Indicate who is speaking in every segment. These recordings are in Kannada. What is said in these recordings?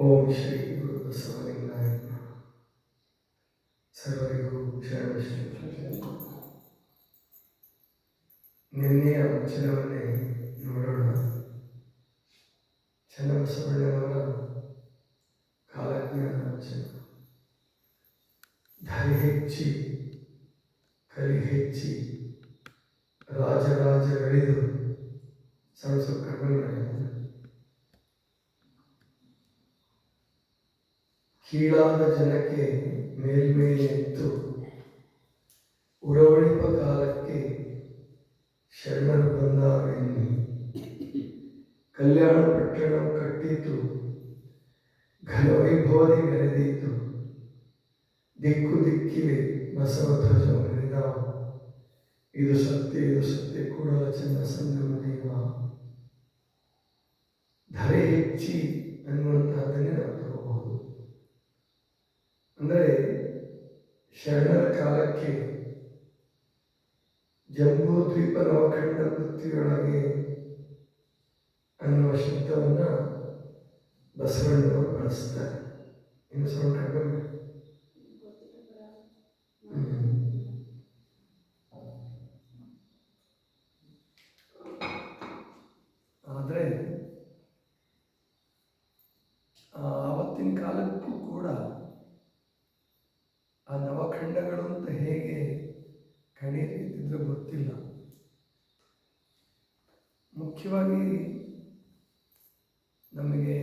Speaker 1: ಓಂ ಶ್ರೀ ಗುರು ಬಸವಲಿಂಗಾಯ ನಮಃ. ಸರ್ವರಿಗೂ ಶರಣ ಶ್ರೀ ನಿನ್ನೆಯ ವಚನವನ್ನೇ ನೋಡೋಣ ಚನ್ನಬಸವಣ್ಣನವರ ಕಾಲಜ್ಞಾನ ವಚನ ಧರೆ ಹೆಚ್ಚಿ ಕಲಿ ಹೆಚ್ಚಿ ರಾಜರಾಜಗಳಿದು ಸಣ್ಣ ಸ್ವಲ್ಪ ಕೀಳಾದ ಜನಕ್ಕೆ ಮೇಲ್ಮೇಲೆ ಎತ್ತು ಉರವಳಿಪ ಕಾಲಕ್ಕೆ ಶರಣರು ಬಂದಾರೆನ್ನಿ. ಕಲ್ಯಾಣ ಪಟ್ಟಣ ಕಟ್ಟಿತು ಘನವೈಭವದಿ ಮೆರೆದೀತು. ದಿಕ್ಕು ದಿಕ್ಕಿಲೆ ಬಸವಧ್ವಜ ಮೆರೆದ ಇದು ಸತ್ಯ ಇದು ಸತ್ಯ ಕೂಡ ಚಂದ ಸಂಗಮ ದೇವ. ಧರೆ ಹೆಚ್ಚಿ ಅನ್ನುವಂತಹದ್ದನ್ನೇ ನಾವು ಅಂದರೆ ಶರಣರ ಕಾಲಕ್ಕೆ ಜಂಬೂ ದ್ವೀಪ ನವಖಂಡ ಪೃಥ್ವಿಯೊಳಗೆ ಅನ್ನುವ ಶಬ್ದವನ್ನು ಬಸವಣ್ಣನವರು ಬಳಸ್ತಾರೆ. ಇನ್ನು ಸ್ವಲ್ಪ ಮುಖ್ಯವಾಗಿ ನಮಗೆ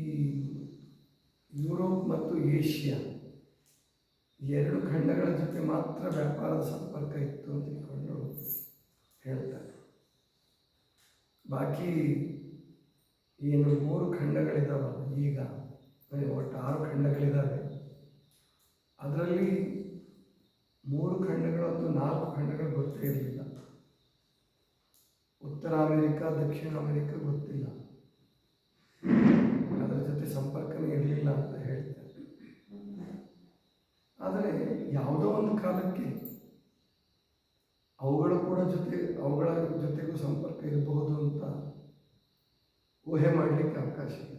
Speaker 1: ಈ ಯುರೋಪ್ ಮತ್ತು ಏಷ್ಯಾ ಎರಡು ಖಂಡಗಳ ಜೊತೆ ಮಾತ್ರ ವ್ಯಾಪಾರದ ಸಂಪರ್ಕ ಇತ್ತು ಅಂತ ತಿಳ್ಕೊಂಡು ಹೇಳ್ತಾರೆ. ಬಾಕಿ ಏನು ಮೂರು ಖಂಡಗಳಿದಾವಲ್ಲ, ಈಗ ಒಟ್ಟು ಆರು ಖಂಡಗಳಿದ್ದಾವೆ ಅದರಲ್ಲಿ ಮೂರು ಖಂಡಗಳು ಅಥವಾ ನಾಲ್ಕು ಖಂಡಗಳು ಗೊತ್ತೇ ಇರಲಿಲ್ಲ. ಉತ್ತರ ಅಮೆರಿಕ, ದಕ್ಷಿಣ ಅಮೆರಿಕ ಗೊತ್ತಿಲ್ಲ. ಅದರ ಜೊತೆ ಸಂಪರ್ಕನೇ ಇರಲಿಲ್ಲ ಅಂತ ಹೇಳ್ತಾರೆ. ಆದರೆ ಯಾವುದೋ ಒಂದು ಕಾಲಕ್ಕೆ ಅವುಗಳ ಕೂಡ ಜೊತೆ, ಅವುಗಳ ಜೊತೆಗೂ ಸಂಪರ್ಕ ಇರಬಹುದು ಅಂತ ಊಹೆ ಮಾಡಲಿಕ್ಕೆ ಅವಕಾಶ ಇದೆ.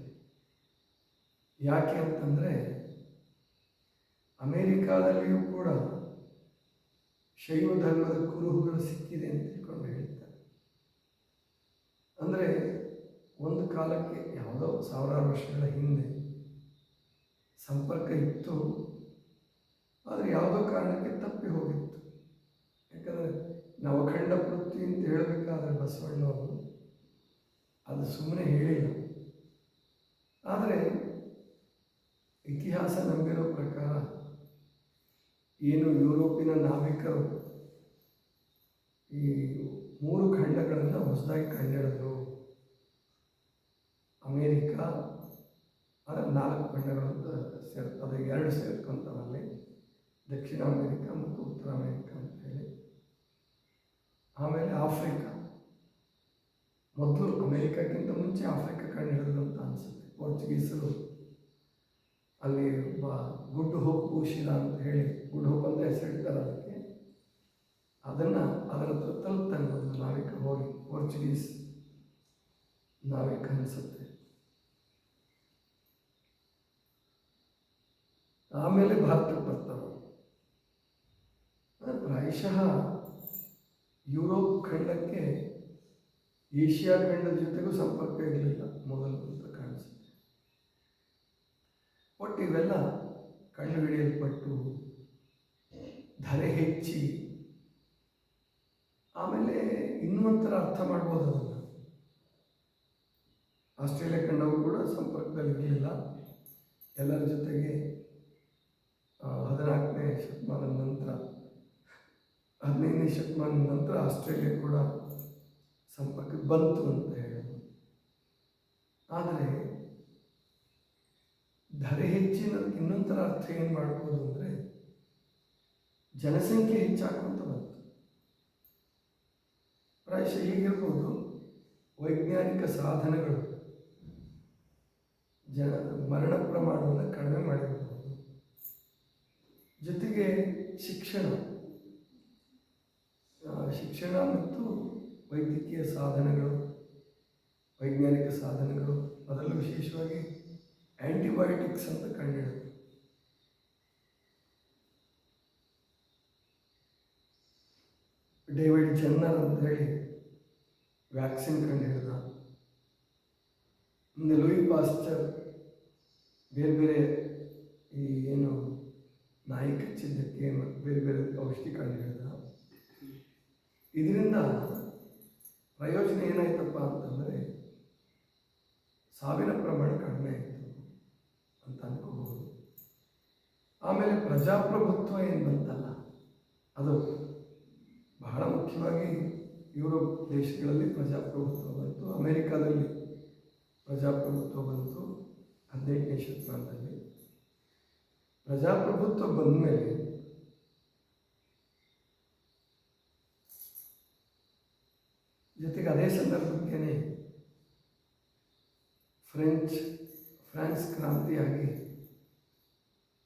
Speaker 1: ಯಾಕೆ ಅಂತಂದರೆ ಅಮೇರಿಕಾದಲ್ಲಿಯೂ ಕೂಡ ಶೈವ ಧರ್ಮದ ಕುರುಹುಗಳು ಸಿಕ್ಕಿದೆ ಅಂತ ತಿಳ್ಕೊಂಡು ಹೇಳ್ತಾರೆ. ಅಂದರೆ ಒಂದು ಕಾಲಕ್ಕೆ ಯಾವುದೋ ಸಾವಿರಾರು ವರ್ಷಗಳ ಹಿಂದೆ ಸಂಪರ್ಕ ಇತ್ತು, ಆದರೆ ಯಾವುದೋ ಕಾರಣಕ್ಕೆ ತಪ್ಪಿ ಹೋಗಿತ್ತು. ಯಾಕಂದರೆ ನವಖಂಡ ಪೃಥ್ವಿ ಅಂತ ಹೇಳಬೇಕಾದ್ರೆ ಬಸವಣ್ಣವರು ಅದು ಸುಮ್ಮನೆ ಹೇಳಿಲ್ಲ. ಆದರೆ ಇತಿಹಾಸ ನಂಬಿರೋ ಪ್ರಕಾರ ಏನು ಯುರೋಪಿನ ನಾವಿಕರು ಈ ಮೂರು ಖಂಡಗಳನ್ನು ಹೊಸದಾಗಿ ಕಂಡಿಡಿದ್ರು ಅಮೇರಿಕ ಅದರ ನಾಲ್ಕು ಖಂಡಗಳು ಅಂತ ಸೇರ್ ಅದು ಎರಡು ಸೇರ್ಕೊಂತವಲ್ಲಿ ದಕ್ಷಿಣ ಅಮೇರಿಕ ಮತ್ತು ಉತ್ತರ ಅಮೇರಿಕ ಅಂತ ಹೇಳಿ. ಆಮೇಲೆ ಆಫ್ರಿಕಾ. ಮೊದಲು ಅಮೇರಿಕಕ್ಕಿಂತ ಮುಂಚೆ ಆಫ್ರಿಕಾ ಕಂಡು ಅಂತ ಅನಿಸುತ್ತೆ. ಪೋರ್ಚುಗೀಸರು ಅಲ್ಲಿ ಒಬ್ಬ ಗುಡ್ ಹೋಪ್ ಭೂಷಿರ ಅಂತ ಹೇಳಿ. ಗುಡ್ ಹೋಪ್ ಅಂತ ಹೆಸರಿಡ್ತಾರೆ ಅದಕ್ಕೆ. ಅದನ್ನು ಅದರ ತಲುಪ್ತಾನೆ ಒಂದು ನಾವಿಕ ಹೋಗಿ ಪೋರ್ಚುಗೀಸ್ ನಾವಿಕ ಅನಿಸುತ್ತೆ. ಆಮೇಲೆ ಭಾರತಕ್ಕೆ ಬರ್ತಾರೆ ಪ್ರಾಯಶಃ ಯುರೋಪ್ ಖಂಡಕ್ಕೆ ಏಷ್ಯಾ ಖಂಡದ ಜೊತೆಗೂ ಸಂಪರ್ಕ ಇರಲಿಲ್ಲ, ಮೊದಲು ಅಂತ ಕಾಣಿಸುತ್ತೆ. ಒಟ್ಟು ಇವೆಲ್ಲ ಕಂಡುಹಿಡಿಯಲ್ಪಟ್ಟು ಧರೆ ಹೆಚ್ಚಿ, ಆಮೇಲೆ ಇನ್ನೊಂಥರ ಅರ್ಥ ಮಾಡ್ಬೋದು ಅದನ್ನು. ಆಸ್ಟ್ರೇಲಿಯಾ ಖಂಡವು ಕೂಡ ಸಂಪರ್ಕದಲ್ಲಿ ಇರಲಿಲ್ಲ ಎಲ್ಲರ ಜೊತೆಗೆ ಹದಿನಾಲ್ಕನೇ ಶತಮಾನದ ನಂತರ, ಹದಿನೈದನೇ ಶತಮಾನದ ನಂತರ ಆಸ್ಟ್ರೇಲಿಯಾ ಕೂಡ ಸಂಪರ್ಕ ಬಂತು ಅಂತ ಹೇಳೋದು ಆದರೆ, ಧರೆ ಹೆಚ್ಚಿನ, ಇನ್ನೊಂಥರ ಅರ್ಥ ಏನು ಮಾಡ್ಬೋದು ಅಂದರೆ, ಜನಸಂಖ್ಯೆ ಹೆಚ್ಚಾಗುವಂತ ಬಂತು. ಪ್ರಾಯಶಃ ಹೀಗಿರ್ಬೋದು, ವೈಜ್ಞಾನಿಕ ಸಾಧನಗಳು ಜನ ಮರಣ ಪ್ರಮಾಣವನ್ನು ಕಡಿಮೆ ಮಾಡಿರ್ಬೋದು ಜೊತೆಗೆ ಶಿಕ್ಷಣ. ಶಿಕ್ಷಣ ಮತ್ತು ವೈದ್ಯಕೀಯ ಸಾಧನಗಳು, ವೈಜ್ಞಾನಿಕ ಸಾಧನಗಳು, ಅದರಲ್ಲೂ ವಿಶೇಷವಾಗಿ ಆ್ಯಂಟಿಬಯೋಟಿಕ್ಸ್ ಅಂತ ಕಂಡುಹಿಡಿದ್ರು ಡೇವಿಡ್ ಜನ್ನರ್ ಅಂತ ಹೇಳಿ ವ್ಯಾಕ್ಸಿನ್ ಕಂಡುಹಿಡಿದ. ಮುಂದೆ ಲೂಯಿ ಪಾಸ್ಟರ್ ಬೇರೆ ಬೇರೆ ಈ ಏನು ನಾಯಿ ಕಚ್ಚಿದ್ದಕ್ಕೆ ಮತ್ತು ಬೇರೆ ಬೇರೆ ಔಷಧಿ ಇದರಿಂದ ಪ್ರಯೋಜನ ಏನಾಯ್ತಪ್ಪ ಅಂತಂದರೆ ಸಾವಿನ ಪ್ರಮಾಣ ಕಡಿಮೆ ಆಯಿತು ಅಂತ ಅನ್ಕೋಬಹುದು. ಆಮೇಲೆ ಪ್ರಜಾಪ್ರಭುತ್ವ ಏನು ಬಂತಲ್ಲ, ಅದು ಬಹಳ ಮುಖ್ಯವಾಗಿ ಯುರೋಪ್ ದೇಶಗಳಲ್ಲಿ ಪ್ರಜಾಪ್ರಭುತ್ವ ಬಂತು, ಅಮೆರಿಕಾದಲ್ಲಿ ಪ್ರಜಾಪ್ರಭುತ್ವ ಬಂತು, ಹದಿನೆಂಟನೇ ಶತಮಾನದಲ್ಲಿ. ಪ್ರಜಾಪ್ರಭುತ್ವ ಬಂದ ಮೇಲೆ ಜೊತೆಗೆ ಅದೇ ಸಂದರ್ಭಕ್ಕೇನೆ ಫ್ರೆಂಚ್, ಫ್ರಾನ್ಸ್ ಕ್ರಾಂತಿಯಾಗಿ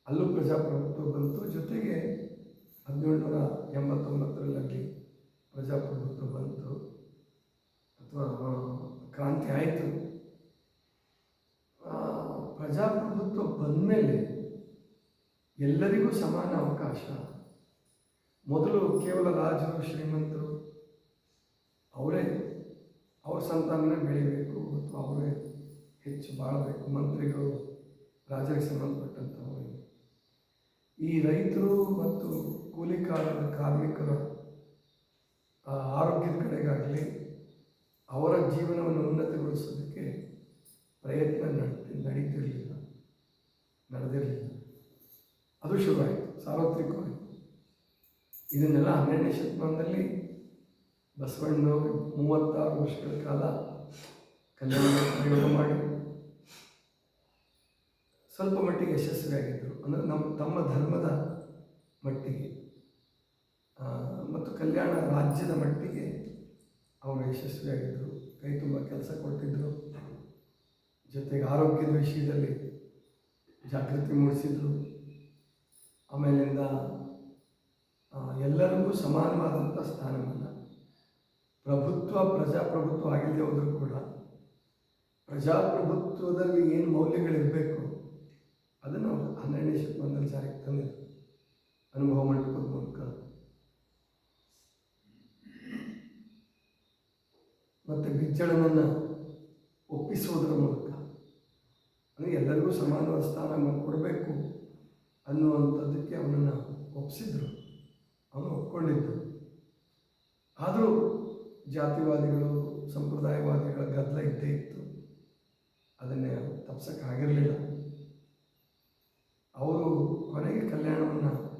Speaker 1: ಅಲ್ಲೂ ಪ್ರಜಾಪ್ರಭುತ್ವ ಬಂತು. ಜೊತೆಗೆ ಹದಿನೇಳುನೂರ ಎಂಬತ್ತೊಂಬತ್ತರಲ್ಲಿ ಪ್ರಜಾಪ್ರಭುತ್ವ ಬಂತು. ಅಥವಾ ಕ್ರಾಂತಿ ಆಯಿತು. ಪ್ರಜಾಪ್ರಭುತ್ವ ಬಂದಮೇಲೆ ಎಲ್ಲರಿಗೂ ಸಮಾನ ಅವಕಾಶ. ಮೊದಲು ಕೇವಲ ರಾಜರು, ಶ್ರೀಮಂತರು, ಅವರೇ ಅವ್ರ ಸಂತಾನನೇ ಬೆಳಿಬೇಕು ಮತ್ತು ಅವರೇ ಹೆಚ್ಚು ಬಾಳಬೇಕು. ಮಂತ್ರಿಗಳು, ರಾಜರಿಗೆ ಸಂಬಂಧಪಟ್ಟಂಥವರು ಈ ರೈತರು ಮತ್ತು ಕೂಲಿ ಕಾರ್ಮಿಕರ ಆರೋಗ್ಯದ ಕಡೆಗಾಗಲಿ ಅವರ ಜೀವನವನ್ನು ಉನ್ನತಗೊಳಿಸೋದಕ್ಕೆ ಪ್ರಯತ್ನ ನಡೆ ನಡೀತಿರಲಿಲ್ಲ, ನಡೆದಿರಲಿಲ್ಲ. ಅದು ಶುರುವಾಯಿತು, ಸಾರ್ವತ್ರಿಕವಾಗಿ. ಇದನ್ನೆಲ್ಲ ಹನ್ನೆರಡನೇ ಶತಮಾನದಲ್ಲಿ ಬಸವಣ್ಣವರು ಮೂವತ್ತಾರು ವರ್ಷಗಳ ಕಾಲ ಕಲ್ಯಾಣ ಪ್ರಯೋಗ ಮಾಡಿ. ಸ್ವಲ್ಪ ಮಟ್ಟಿಗೆ ಯಶಸ್ವಿಯಾಗಿದ್ದರು. ಅಂದರೆ ನಮ್ಮ, ತಮ್ಮ ಧರ್ಮದ ಮಟ್ಟಿಗೆ ಮತ್ತು ಕಲ್ಯಾಣ ರಾಜ್ಯದ ಮಟ್ಟಿಗೆ ಅವರು ಯಶಸ್ವಿಯಾಗಿದ್ದರು. ಕೈ ತುಂಬ ಕೆಲಸ ಕೊಟ್ಟಿದ್ದರು. ಜೊತೆಗೆ ಆರೋಗ್ಯದ ವಿಷಯದಲ್ಲಿ ಜಾಗೃತಿ ಮೂಡಿಸಿದರು ಆಮೇಲಿಂದ ಎಲ್ಲರಿಗೂ ಸಮಾನವಾದಂಥ ಸ್ಥಾನಮಾನ ಪ್ರಭುತ್ವ, ಪ್ರಜಾಪ್ರಭುತ್ವ ಆಗಿದೆ ಹೋದರೂ ಕೂಡ, ಪ್ರಜಾಪ್ರಭುತ್ವದಲ್ಲಿ ಏನು ಮೌಲ್ಯಗಳಿರಬೇಕು ಅದನ್ನು ಅವರು ಹನ್ನೆರಡನೇ ಶತಮಾನದಲ್ಲಿ ಜಾರಿಗೆ ತಂದಿದ್ರು. ಅನುಭವ ಮಂಟಪದ ಮೂಲಕ. ಮತ್ತು ಬಿಜ್ಜಳನನ್ನು ಒಪ್ಪಿಸುವುದರ ಮೂಲಕ. ಅಂದರೆ ಎಲ್ಲರಿಗೂ ಸಮಾನವಾದ ಸ್ಥಾನ ಕೊಡಬೇಕು. ಅನ್ನುವಂಥದ್ದಕ್ಕೆ ಅವನನ್ನು ಒಪ್ಪಿಸಿದ್ರು ಅವನು ಒಪ್ಕೊಂಡಿದ್ದು. ಆದರೂ ಜಾತಿವಾದಿಗಳು, ಸಂಪ್ರದಾಯವಾದಿಗಳ ಗದ್ದಲ ಇದ್ದೇ ಇತ್ತು. ಅದನ್ನೇ ತಪ್ಸೋಕ್ಕಾಗಿರಲಿಲ್ಲ. ಅವರು ಕೊನೆಗೆ ಕಲ್ಯಾಣವನ್ನು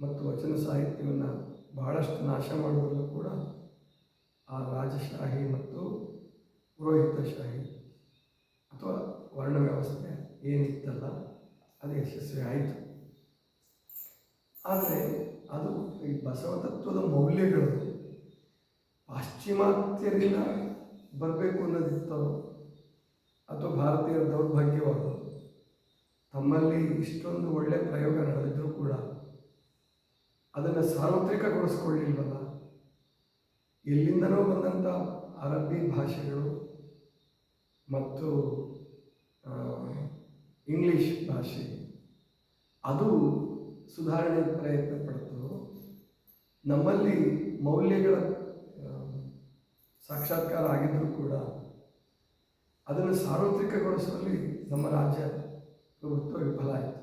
Speaker 1: ಮತ್ತು ವಚನ ಸಾಹಿತ್ಯವನ್ನು ಬಹಳಷ್ಟು ನಾಶ ಮಾಡುವುದರಲ್ಲೂ ಕೂಡ ಆ ರಾಜಶಾಹಿ ಮತ್ತು ಪುರೋಹಿತಶಾಹಿ ಅಥವಾ ವರ್ಣ ವ್ಯವಸ್ಥೆ ಏನಿತ್ತಲ್ಲ ಅದು ಯಶಸ್ವಿ ಆಯಿತು. ಆದರೆ ಅದು ಈ ಬಸವ ತತ್ವದ ಮೌಲ್ಯಗಳು ಪಾಶ್ಚಿಮಾತ್ಯರಿಂದ ಬರಬೇಕು ಅನ್ನೋದಿತ್ತೋ ಅಥವಾ ಭಾರತೀಯರ ದೌರ್ಭಾಗ್ಯವಾದ ತಮ್ಮಲ್ಲಿ ಇಷ್ಟೊಂದು ಒಳ್ಳೆಯ ಪ್ರಯೋಗ ನಡೆದಿದ್ರೂ ಕೂಡ ಅದನ್ನು ಸಾರ್ವತ್ರಿಕಗೊಳಿಸ್ಕೊಳ್ಳಿಲ್ವಲ್ಲ? ಎಲ್ಲಿಂದನೋ ಬಂದಂಥ ಅರಬ್ಬಿ ಭಾಷೆಗಳು ಮತ್ತು ಇಂಗ್ಲಿಷ್ ಭಾಷೆ. ಅದು ಸುಧಾರಣೆ ಪ್ರಯತ್ನ ಪಡ್ತು. ನಮ್ಮಲ್ಲಿ ಮೌಲ್ಯಗಳ ಸಾಕ್ಷಾತ್ಕಾರ ಆಗಿದ್ದರೂ ಕೂಡ ಅದನ್ನು ಸಾರ್ವತ್ರಿಕಗೊಳಿಸುವಲ್ಲಿ ನಮ್ಮ ರಾಜ್ಯ ಪ್ರಭುತ್ವ ವಿಫಲ ಆಯಿತು.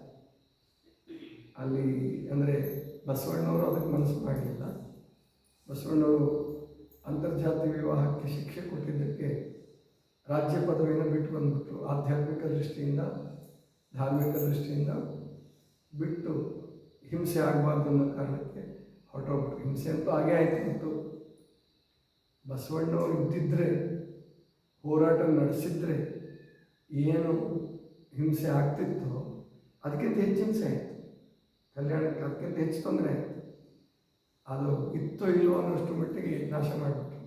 Speaker 1: ಅಲ್ಲಿ ಅಂದರೆ ಬಸವಣ್ಣವರು ಅದಕ್ಕೆ ಮನಸ್ಸು ಮಾಡಲಿಲ್ಲ ಬಸವಣ್ಣವರು ಅಂತರ್ಜಾತಿ ವಿವಾಹಕ್ಕೆ ಶಿಕ್ಷೆ ಕೊಟ್ಟಿದ್ದಕ್ಕೆ ರಾಜ್ಯ ಪದವಿಯನ್ನು ಬಿಟ್ಟು ಬಂದ್ಬಿಟ್ಟು ಆಧ್ಯಾತ್ಮಿಕ ದೃಷ್ಟಿಯಿಂದ, ಧಾರ್ಮಿಕ ದೃಷ್ಟಿಯಿಂದ ಬಿಟ್ಟು ಹಿಂಸೆ ಆಗಬಾರ್ದು ಅನ್ನೋ ಕಾರಣಕ್ಕೆ ಹೊರಟೋಗ್ಬಿಟ್ಟು ಹಿಂಸೆ ಅಂತೂ ಹಾಗೇ ಆಯಿತು. ಮತ್ತು ಬಸವಣ್ಣವರು ಇದ್ದಿದ್ದರೆ ಹೋರಾಟ ನಡೆಸಿದ್ರೆ ಏನು ಹಿಂಸೆ ಆಗ್ತಿತ್ತೋ ಅದಕ್ಕಿಂತ ಹೆಚ್ಚು ಹಿಂಸೆ ಆಯಿತು. ಕಲ್ಯಾಣಕ್ಕೆ ಅದಕ್ಕಿಂತ ಹೆಚ್ಚು ತೊಂದರೆ ಆಯಿತು. ಅದು ಇತ್ತೋ ಇಲ್ಲವೋ ಅನ್ನೋಷ್ಟು ಮಟ್ಟಿಗೆ ನಾಶ ಮಾಡಿಬಿಟ್ರು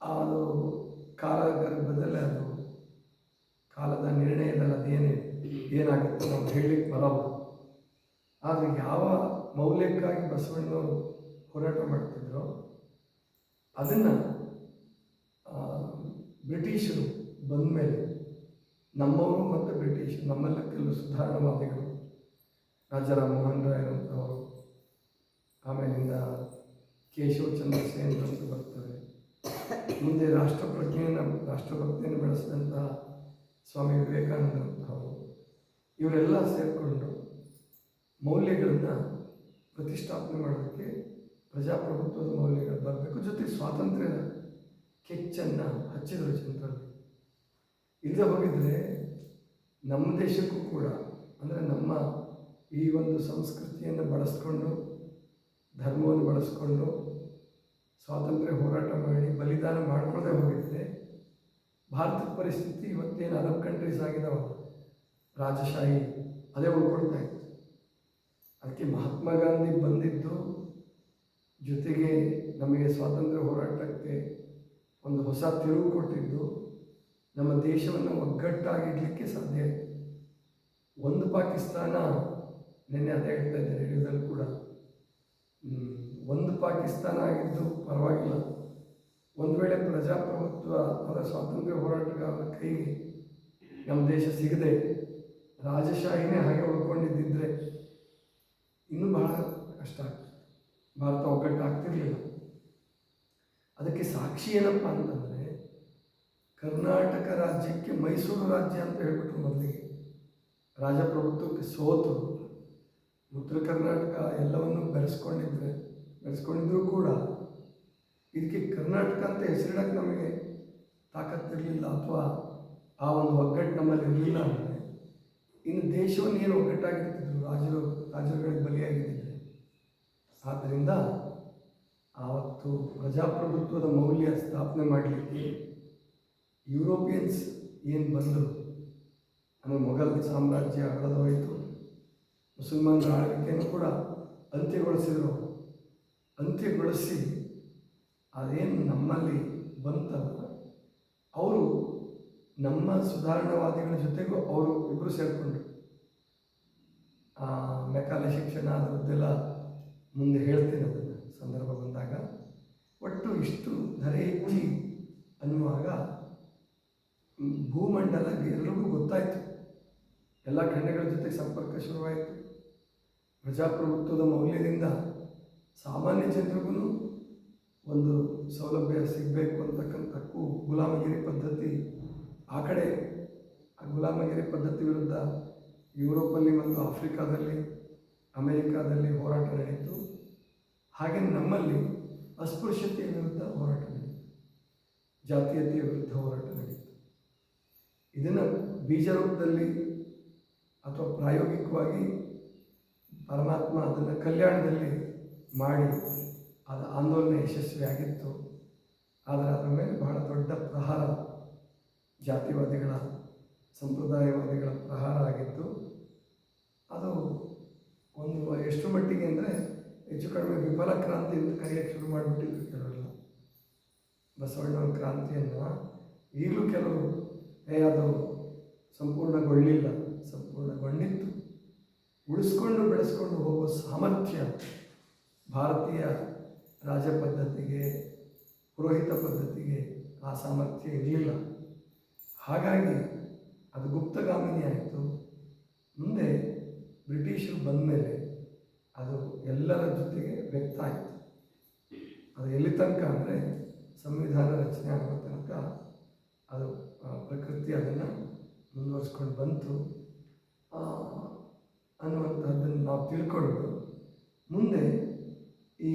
Speaker 1: ಅದು ಕಾಲ ಗರ್ಭದಲ್ಲಿ ಅದು ಕಾಲದ ನಿರ್ಣಯದಲ್ಲಿ ಅದೇನೇ ಏನಾಗುತ್ತೆ ನಾವು ಹೇಳಲಿಕ್ಕೆ ಬರಲ್ಲ. ಆದರೆ ಯಾವ ಮೌಲ್ಯಕ್ಕಾಗಿ ಬಸವಣ್ಣವರು ಹೋರಾಟ ಮಾಡ್ತಿದ್ರು ಅದನ್ನು ಬ್ರಿಟಿಷರು ಬಂದ ಮೇಲೆ ನಮ್ಮವರು ಮತ್ತು ಬ್ರಿಟಿಷ್, ನಮ್ಮೆಲ್ಲ ಕೆಲವು ಸುಧಾರಣವಾದಿಗಳು, ರಾಜಾರಾಮ್ ಮೋಹನ್ ರಾಯರಂಥವರು ಆಮೇಲಿಂದ ಕೇಶವಚಂದ್ರ ಸೇನ್ ಅಂತ ಬರ್ತಾರೆ. ಮುಂದೆ ರಾಷ್ಟ್ರಪ್ರಜ್ಞೆಯನ್ನು, ರಾಷ್ಟ್ರಭಕ್ತಿಯನ್ನು ಬೆಳೆಸಿದಂಥ ಸ್ವಾಮಿ ವಿವೇಕಾನಂದರಂಥವರು ಇವರೆಲ್ಲ ಸೇರಿಕೊಂಡು ಮೌಲ್ಯಗಳನ್ನು ಪ್ರತಿಷ್ಠಾಪನೆ ಮಾಡೋದಕ್ಕೆ ಪ್ರಜಾಪ್ರಭುತ್ವದ ಮೌಲ್ಯಗಳು ಬರಬೇಕು, ಜೊತೆಗೆ ಸ್ವಾತಂತ್ರ್ಯದ ಕೆಚ್ಚನ್ನು ಹಚ್ಚಿದರು ಜನರಲ್ಲಿ. ಇಲ್ಲದೆ ಹೋಗಿದ್ರೆ ನಮ್ಮ ದೇಶಕ್ಕೂ ಕೂಡ, ಅಂದರೆ ನಮ್ಮ ಈ ಒಂದು ಸಂಸ್ಕೃತಿಯನ್ನು ಬಳಸ್ಕೊಂಡು, ಧರ್ಮವನ್ನು ಬಳಸ್ಕೊಂಡು, ಸ್ವಾತಂತ್ರ್ಯ ಹೋರಾಟ ಮಾಡಿ, ಬಲಿದಾನ ಮಾಡಿಕೊಳ್ಳದೆ ಹೋಗಿದ್ರೆ, ಭಾರತದ ಪರಿಸ್ಥಿತಿ ಇವತ್ತೇನು ಅರಬ್ ಕಂಟ್ರೀಸ್ ಆಗಿದಾವ ರಾಜಶಾಹಿ ಅದೇ ಉಳ್ಕೊಳ್ತಾ ಇತ್ತು. ಅದಕ್ಕೆ ಮಹಾತ್ಮ ಗಾಂಧಿ ಬಂದಿದ್ದು ಜೊತೆಗೆ ನಮಗೆ ಸ್ವಾತಂತ್ರ್ಯ ಹೋರಾಟಕ್ಕೆ ಒಂದು ಹೊಸ ತಿರುವು ಕೊಟ್ಟಿದ್ದು ನಮ್ಮ ದೇಶವನ್ನು ಒಗ್ಗಟ್ಟಾಗಿಡಲಿಕ್ಕೆ ಸಾಧ್ಯ ಒಂದು ಪಾಕಿಸ್ತಾನ ನಿನ್ನೆ ಅದೇ ಹೇಳ್ತಾ ಇದ್ದೆ ರೇಡಿಯೋದಲ್ಲಿ ಕೂಡ. ಒಂದು ಪಾಕಿಸ್ತಾನ ಆಗಿದ್ದು ಪರವಾಗಿಲ್ಲ. ಒಂದು ವೇಳೆ ಪ್ರಜಾಪ್ರಭುತ್ವ, ಅಂದರೆ ಸ್ವಾತಂತ್ರ್ಯ ಹೋರಾಟಗಾರರ ಕೈಗೆ ನಮ್ಮ ದೇಶ ಸಿಗದೆ ರಾಜಶಾಹಿನೇ ಹಾಗೆ ಉಳ್ಕೊಂಡಿದ್ದಿದ್ರೆ ಇನ್ನೂ ಬಹಳ ಕಷ್ಟ ಆಗ್ತದೆ ಭಾರತ ಒಗ್ಗಟ್ಟಾಗ್ತಿರ್ಲಿಲ್ಲ. ಅದಕ್ಕೆ ಸಾಕ್ಷಿ ಏನಪ್ಪ ಅಂತಂದರೆ, ಕರ್ನಾಟಕ ರಾಜ್ಯಕ್ಕೆ ಮೈಸೂರು ರಾಜ್ಯ ಅಂತ ಹೇಳ್ಬಿಟ್ರು ಮೊದಲಿಗೆ ರಾಜಪ್ರಭುತ್ವಕ್ಕೆ ಸೋತು. ಉತ್ತರ ಕರ್ನಾಟಕ ಎಲ್ಲವನ್ನು ಬೆರೆಸ್ಕೊಂಡಿದ್ರೆ, ಬೆರೆಸ್ಕೊಂಡಿದ್ರು ಕೂಡ ಇದಕ್ಕೆ ಕರ್ನಾಟಕ ಅಂತ ಹೆಸರಿಡಕ್ಕೆ ನಮಗೆ ತಾಕತ್ತಿರಲಿಲ್ಲ ಅಥವಾ ಆ ಒಂದು ಒಗ್ಗಟ್ಟು ನಮ್ಮಲ್ಲಿ ಇರಲಿಲ್ಲ ಇನ್ನು ದೇಶವನ್ನು ಏನು ಒಗ್ಗಟ್ಟಾಗಿರ್ತಿದ್ರು ರಾಜರು, ರಾಜರುಗಳಿಗೆ ಬಲಿಯಾಗಿದ್ದಿಲ್ಲ ಆದ್ದರಿಂದ ಆವತ್ತು ಪ್ರಜಾಪ್ರಭುತ್ವದ ಮೌಲ್ಯ ಸ್ಥಾಪನೆ ಮಾಡಲಿಕ್ಕೆ ಯುರೋಪಿಯನ್ಸ್ ಏನು ಬಂದರು ಅಂದರೆ ಮೊಘಲ್ ಸಾಮ್ರಾಜ್ಯ ಹೋಯಿತು, ಮುಸಲ್ಮಾನರ ಆಳ್ವಿಕೆಯನ್ನು ಕೂಡ ಅಂತ್ಯಗೊಳಿಸಿದರು. ಅಂತ್ಯಗೊಳಿಸಿ ಅದೇನು ನಮ್ಮಲ್ಲಿ ಬಂತಲ್ಲ, ಅವರು ನಮ್ಮ ಸುಧಾರಣವಾದಿಗಳ ಜೊತೆಗೂ ಸೇರಿಕೊಂಡ್ರು. ಮೆಕಾಲೆ ಶಿಕ್ಷಣ ಅದರದ್ದೆಲ್ಲ ಮುಂದೆ ಹೇಳ್ತೀನಿ ಅದನ್ನು ಸಂದರ್ಭ ಬಂದಾಗ. ಒಟ್ಟು ಇಷ್ಟು ಧರೆ ಹೆಚ್ಚಿ ಅನ್ನುವಾಗ ಭೂಮಂಡಲ ಎಲ್ಲರಿಗೂ ಗೊತ್ತಾಯಿತು. ಎಲ್ಲ ಖಂಡಗಳ ಜೊತೆ ಸಂಪರ್ಕ ಶುರುವಾಯಿತು. ಪ್ರಜಾಪ್ರಭುತ್ವದ ಮೌಲ್ಯದಿಂದ ಸಾಮಾನ್ಯ ಜನರಿಗೂ ಒಂದು ಸೌಲಭ್ಯ ಸಿಗಬೇಕು ಅಂತಕ್ಕಂಥ ಗುಲಾಮಗಿರಿ ಪದ್ಧತಿ ಆ ಕಡೆ ಗುಲಾಮಗಿರಿ ಪದ್ಧತಿ ವಿರುದ್ಧ ಯುರೋಪಲ್ಲಿ ಮತ್ತು ಆಫ್ರಿಕಾದಲ್ಲಿ, ಅಮೆರಿಕಾದಲ್ಲಿ ಹೋರಾಟ ನಡೆಯಿತು. ಹಾಗೆ ನಮ್ಮಲ್ಲಿ ಅಸ್ಪೃಶ್ಯತೆಯ ವಿರುದ್ಧ ಹೋರಾಟ ನಡೆಯಿತು. ಜಾತೀಯತೆಯ ವಿರುದ್ಧ ಹೋರಾಟ ನಡೆಯಿತು. ಇದನ್ನು ಬೀಜರೂಪದಲ್ಲಿ ಅಥವಾ ಪ್ರಾಯೋಗಿಕವಾಗಿ ಪರಮಾತ್ಮ ಅದನ್ನು ಕಲ್ಯಾಣದಲ್ಲಿ ಮಾಡಿ ಅದು ಆಂದೋಲನ ಯಶಸ್ವಿಯಾಗಿತ್ತು ಆದರೆ ಅದರ ಮೇಲೆ ಬಹಳ ದೊಡ್ಡ ಪ್ರಹಾರ ಜಾತಿವಾದಿಗಳ ಸಂಪ್ರದಾಯವಾದಿಗಳ ಪ್ರಹಾರ ಆಗಿತ್ತು. ಅದು ಒಂದು ಎಷ್ಟು ಮಟ್ಟಿಗೆ ಅಂದರೆ ಹೆಚ್ಚು ಕಡಿಮೆ ವಿಫಲ ಕ್ರಾಂತಿ ಅಂತ ಕರೆಯಕ್ಕೆ ಶುರು ಮಾಡಿಬಿಟ್ಟಿದ್ರು ಕೆಲವೆಲ್ಲ. ಬಸವಣ್ಣನ ಕ್ರಾಂತಿಯನ್ನು ಈಗಲೂ ಕೆಲವರು ಏ ಅದು ಸಂಪೂರ್ಣಗೊಳ್ಳಿಲ್ಲ, ಸಂಪೂರ್ಣಗೊಂಡಿತ್ತು. ಉಳಿಸ್ಕೊಂಡು ಬೆಳೆಸ್ಕೊಂಡು ಹೋಗೋ ಸಾಮರ್ಥ್ಯ ಭಾರತೀಯ ರಾಜ ಪದ್ಧತಿಗೆ ಪುರೋಹಿತ ಪದ್ಧತಿಗೆ ಆ ಸಾಮರ್ಥ್ಯ ಇರಲಿಲ್ಲ. ಹಾಗಾಗಿ ಅದು ಗುಪ್ತಗಾಮಿನಿ ಆಯಿತು. ಮುಂದೆ ಬ್ರಿಟಿಷರು ಬಂದ ಮೇಲೆ ಅದು ಎಲ್ಲರ ಜೊತೆಗೆ ವ್ಯಕ್ತ ಆಯಿತು. ಅದು ಎಲ್ಲಿ ತನಕ ಅಂದರೆ ಸಂವಿಧಾನ ರಚನೆ ಆಗೋ ತನಕ ಅದು ಪ್ರಕೃತಿ ಅದನ್ನು ಮುಂದುವರಿಸ್ಕೊಂಡು ಬಂತು. ಅನ್ನುವಂಥದ್ದನ್ನು ನಾವು ತಿಳ್ಕೊಂಡು ಮುಂದೆ ಈ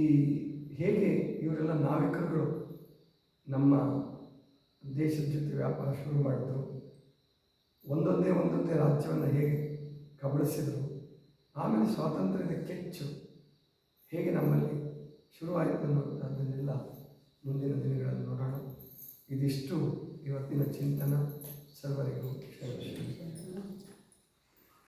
Speaker 1: ಹೇಗೆ ಇವರೆಲ್ಲ ನಾವಿಕರುಗಳು ನಮ್ಮ ದೇಶದ ಜೊತೆ ವ್ಯಾಪಾರ ಶುರು ಮಾಡಿದ್ರು ಒಂದೊಂದೇ ಒಂದೊಂದೇ ರಾಜ್ಯವನ್ನು ಹೇಗೆ ಕಬಳಿಸಿದರು, ಆಮೇಲೆ ಸ್ವಾತಂತ್ರ್ಯದ ಕೆಚ್ಚು ಹೇಗೆ ನಮ್ಮಲ್ಲಿ ಶುರುವಾಯಿತು ಅನ್ನುವಂಥದ್ದನ್ನೆಲ್ಲ ಮುಂದಿನ ದಿನಗಳಲ್ಲಿ ನೋಡೋಣ. ಇದಿಷ್ಟು ಇವತ್ತಿನ ಚಿಂತನ. ಸರ್ವರಿಗೂ